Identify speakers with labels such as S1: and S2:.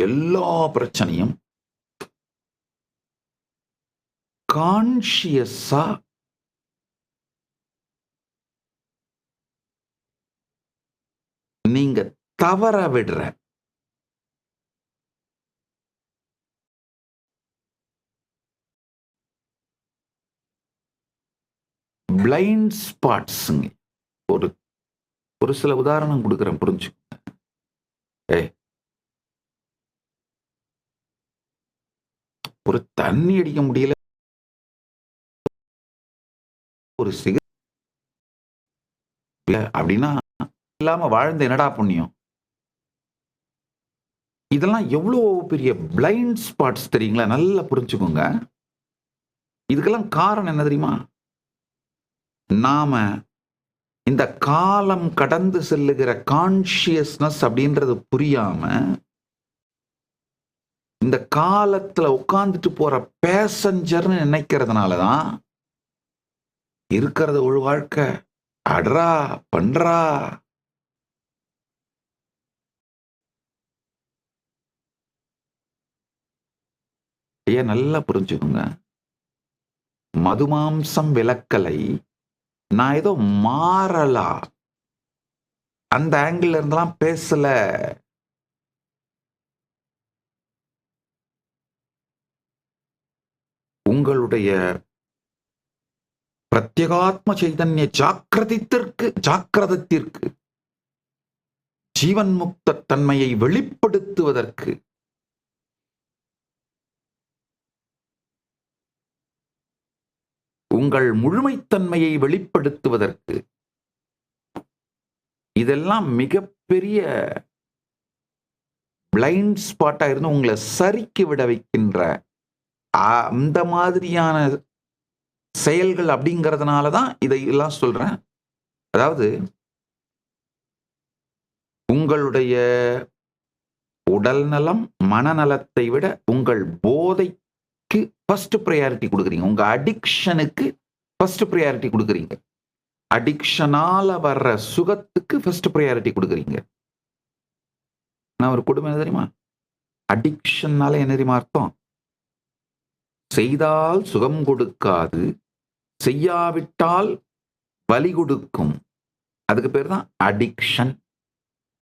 S1: எல்லா பிரச்சனையும் கான்ஷியஸா நீங்க தவற விடுற. பிளைண்ட் ஸ்பாட்ஸுங்க ஒரு ஒரு சில உதாரணம் கொடுக்குறேன் புரிஞ்சுக்கோங்க. ஏ ஒரு தண்ணி அடிக்க முடியல. ஒரு சிக இல்ல அப்படின்னா இல்லாம வாழ்ந்த என்னடா புண்ணியம்? இதெல்லாம் எவ்வளோ பெரிய பிளைண்ட் ஸ்பாட்ஸ் தெரியுங்களா? நல்லா புரிஞ்சுக்கோங்க. இதுக்கெல்லாம் காரணம் என்ன தெரியுமா? நாம இந்த காலம் கடந்து செல்லுகிற கான்சியஸ்னஸ் அப்படின்றது புரியாம இந்த காலத்துல உட்காந்துட்டு போற பேசஞ்சர்னு நினைக்கிறதுனால தான் இருக்கிறது ஒரு வாழ்க்கை. அடரா பண்றா. ஐயா நல்லா புரிஞ்சுக்கோங்க. மதுமாம்சம் விளக்கலை. நான் ஏதோ மாறலா. அந்த ஆங்கிள் இருந்தெல்லாம் பேசல. உங்களுடைய பிரத்யேகாத்ம சைதன்ய ஜாக்கிரதத்திற்கு ஜாக்கிரதத்திற்கு ஜீவன் முக்த தன்மையை வெளிப்படுத்துவதற்கு உங்கள் முழுமைத்தன்மையை வெளிப்படுத்துவதற்கு இதெல்லாம் மிகப்பெரிய பிளைண்ட் ஸ்பாட்டா இருந்து உங்களை சறுக்கி விட வைக்கின்ற அந்த மாதிரியான செயல்கள் அப்படிங்கிறதுனால தான் இதையெல்லாம் சொல்கிறேன் அதாவது உங்களுடைய உடல் நலம் மனநலத்தை விட உங்கள் போதைக்கு ஃபர்ஸ்ட் ப்ரையாரிட்டி கொடுக்குறீங்க. உங்கள் அடிக்ஷனுக்கு ஃபர்ஸ்ட் ப்ரையாரிட்டி கொடுக்குறீங்க. அடிக்ஷனால வர்ற சுகத்துக்கு ஃபர்ஸ்ட் ப்ரையாரிட்டி கொடுக்குறீங்க. நான் ஒரு கொடுமை தெரியுமா? அடிக்ஷன்னால என்ன தெரியுமா அர்த்தம்? செய்தால் சுகம் கொடுக்காது செய்யாவிட்டால் வலி கொடுக்கும். அதுக்கு பேர் தான் அடிக்ஷன்